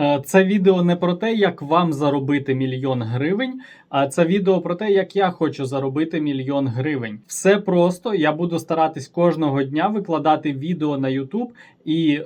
Е, Це відео не про те, як вам заробити мільйон гривень, а це відео про те, як я хочу заробити мільйон гривень. Все просто. Я буду старатись кожного дня викладати відео на YouTube і е,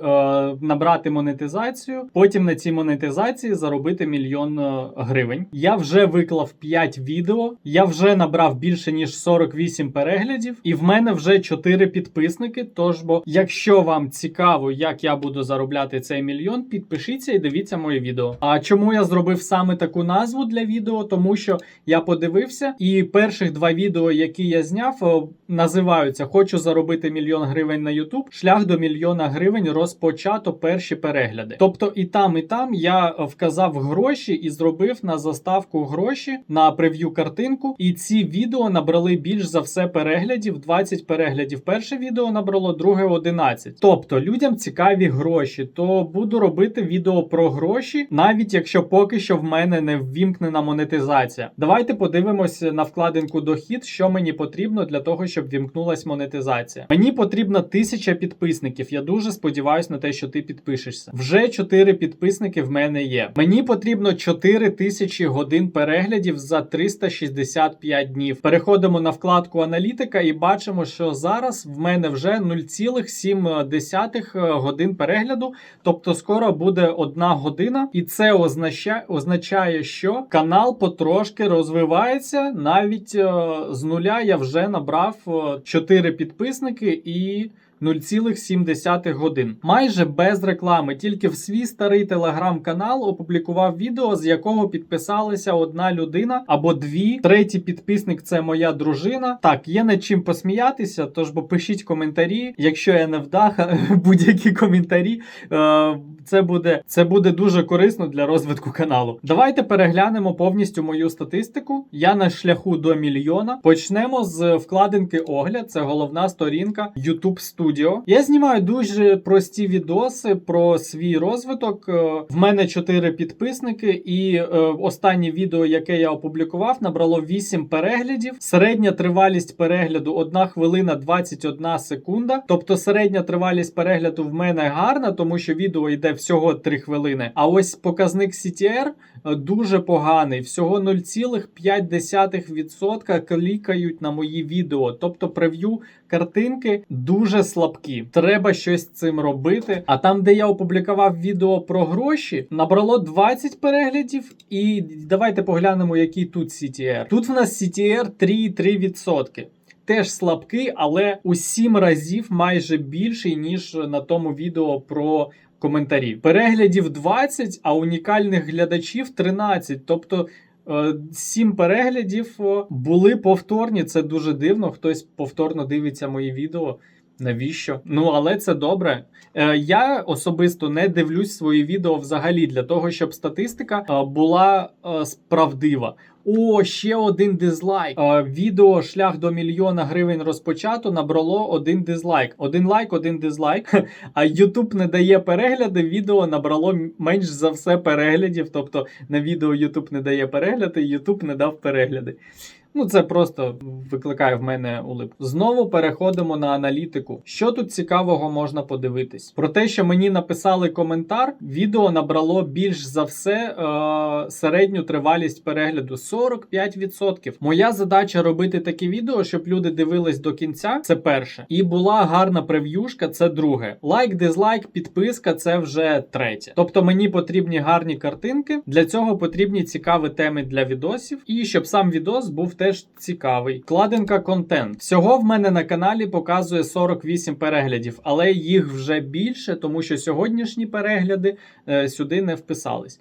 набрати монетизацію. Потім на цій монетизації заробити мільйон е, гривень. Я вже виклав 5 відео. Я вже набрав більше ніж 48 переглядів, і в мене вже 4 підписники. Тож, бо якщо вам цікаво, як я буду заробляти цей мільйон, підпишіться і дивіться моє відео. А чому я зробив саме таку назву для відео? Тому що я подивився, і перших два відео, які я зняв, е, називаються Хочу заробити мільйон гривень на YouTube. Шлях до мільйона гривень розпочато перші перегляди. Тобто і там, і там я вказав гроші і зробив на заставку гроші на прев'ю картинку. І ці відео набрали більш за все переглядів. 20 переглядів. Перше відео набрало, друге 11. Тобто людям цікаві гроші, то буду робити відео про гроші, навіть якщо поки що в мене не ввімкнена монетизація. Давайте подивимося на вкладинку дохід, що мені потрібно для того, щоб вімкнулась монетизація. Мені потрібно тисяча підписників. Я дуже сподіваюся на те, що ти підпишешся. Вже 4 підписники в мене є. Мені потрібно 4 тисячі годин переглядів за 365 днів. Переходимо на вкладку аналітика і бачимо, що зараз в мене вже 0,7 годин перегляду. Тобто скоро буде одна година, і це означає, означає, що канал потрошки розвивається. Навіть е, з нуля я вже набрав е, 4 підписники і. 0,7 годин. Майже без реклами, тільки в свій старий телеграм-канал опублікував відео, з якого підписалася одна людина або дві. Третій підписник це моя дружина. Так, є над чим посміятися, тож бо пишіть коментарі. Якщо я не вдаха, будь-які коментарі. Е, це буде, це буде дуже корисно для розвитку каналу. Давайте переглянемо повністю мою статистику. Я на шляху до мільйона. Почнемо з вкладинки огляд. Це головна сторінка YouTube Studio. Я знімаю дуже прості відоси про свій розвиток. Е, В мене 4 підписники, і е, останнє відео, яке я опублікував, набрало 8 переглядів. Середня тривалість перегляду 1 хвилина 21 секунда. Тобто середня тривалість перегляду в мене гарна, тому що відео йде всього 3 хвилини. А ось показник CTR е, дуже поганий. Всього 0,5% клікають на мої відео. Тобто прев'ю картинки дуже слабкі. Треба щось з цим робити. А там, де я опублікував відео про гроші, набрало 20 переглядів. І давайте поглянемо, який тут CTR. Тут в нас CTR 3,3%. Теж слабкий, але у 7 разів майже більший, ніж на тому відео про коментарі. Переглядів 20, а унікальних глядачів 13. Тобто. 7 переглядів е, були повторні. Це дуже дивно. Хтось повторно дивиться мої відео. Навіщо? Ну, але це добре. Е, я особисто не дивлюсь свої відео взагалі для того, щоб статистика е, була е, справдива. О, ще один дизлайк. Е, відео шлях до мільйона гривень розпочато набрало один дизлайк. Один лайк, один дизлайк. А YouTube не дає перегляди. Відео набрало менш за все переглядів. Тобто на відео YouTube не дає перегляди, YouTube не дав перегляди. Ну, це просто викликає в мене улипку. Знову переходимо на аналітику. Що тут цікавого можна подивитись? Про те, що мені написали коментар, відео набрало більш за все е- середню тривалість перегляду 45%. Моя задача робити такі відео, щоб люди дивились до кінця. Це перше. І була гарна прев'юшка, це друге. Лайк, дизлайк, підписка це вже третє. Тобто мені потрібні гарні картинки. Для цього потрібні цікаві теми для відосів. І щоб сам відос був теж цікавий. Вкладинка контент. Всього в мене на каналі показує 48 переглядів, але їх вже більше, тому що сьогоднішні перегляди е, сюди не вписались.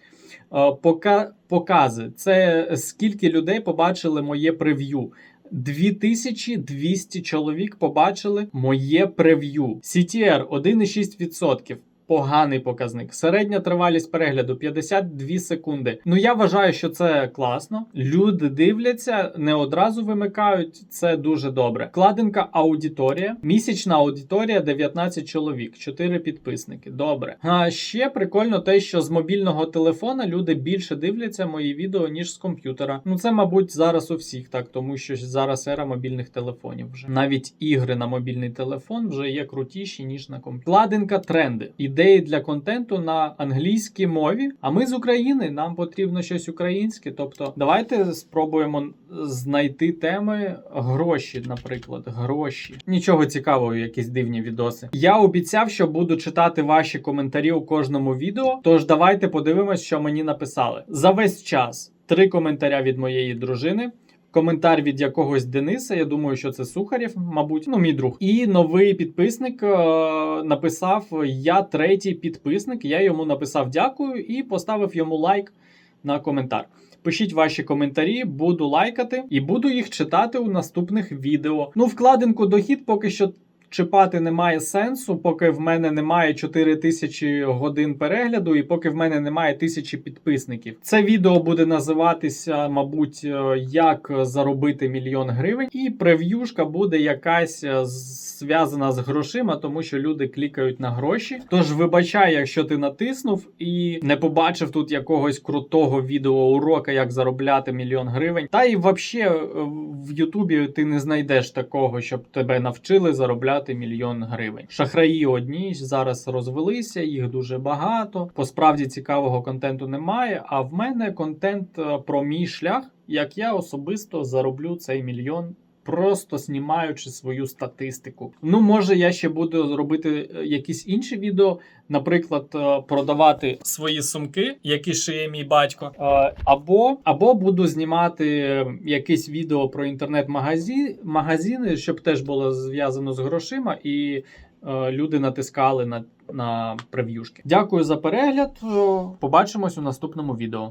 Е, пока, покази це скільки людей побачили моє прев'ю. 2200 чоловік побачили моє прев'ю. CTR 1,6%. Поганий показник. Середня тривалість перегляду 52 секунди. Ну я вважаю, що це класно. Люди дивляться, не одразу вимикають. Це дуже добре. Вкладинка аудиторія. Місячна аудиторія 19 чоловік, 4 підписники. Добре. А ще прикольно те, що з мобільного телефона люди більше дивляться мої відео, ніж з комп'ютера. Ну це, мабуть, зараз у всіх так, тому що зараз ера мобільних телефонів вже. Навіть ігри на мобільний телефон вже є крутіші, ніж на комп'ютері. Вкладинка тренди. І ідеї для контенту на англійській мові. А ми з України, нам потрібно щось українське. Тобто, давайте спробуємо знайти теми гроші, наприклад, гроші. Нічого цікавого, якісь дивні відоси. Я обіцяв, що буду читати ваші коментарі у кожному відео. Тож давайте подивимось, що мені написали за весь час. Три коментаря від моєї дружини. Коментар від якогось Дениса, я думаю, що це Сухарєв, мабуть, ну мій друг. І новий підписник е, написав: Я третій підписник. Я йому написав дякую і поставив йому лайк на коментар. Пишіть ваші коментарі, буду лайкати і буду їх читати у наступних відео. Ну, вкладинку дохід поки що. Чіпати немає сенсу, поки в мене немає 4 тисячі годин перегляду, і поки в мене немає тисячі підписників. Це відео буде називатися, мабуть, е, як заробити мільйон гривень, і прев'юшка буде якась е, зв'язана з грошима, тому що люди клікають на гроші. Тож вибачай, якщо ти натиснув і не побачив тут якогось крутого відеоурока, як заробляти мільйон гривень. Та і взагалі в Ютубі ти не знайдеш такого, щоб тебе навчили заробляти мільйон гривень. Шахраї одні зараз розвелися, їх дуже багато. По справді цікавого контенту немає. А в мене контент е, про мій шлях, як я особисто зароблю цей мільйон. Просто знімаючи свою статистику. Ну, може, я ще буду робити е, якісь інші відео, наприклад, е, продавати свої сумки, які шиє мій батько, Е, або, або буду знімати якесь відео про інтернет-магазини, щоб теж було зв'язано з грошима, і люди натискали на, на прев'юшки. Дякую за перегляд. Побачимось у наступному відео.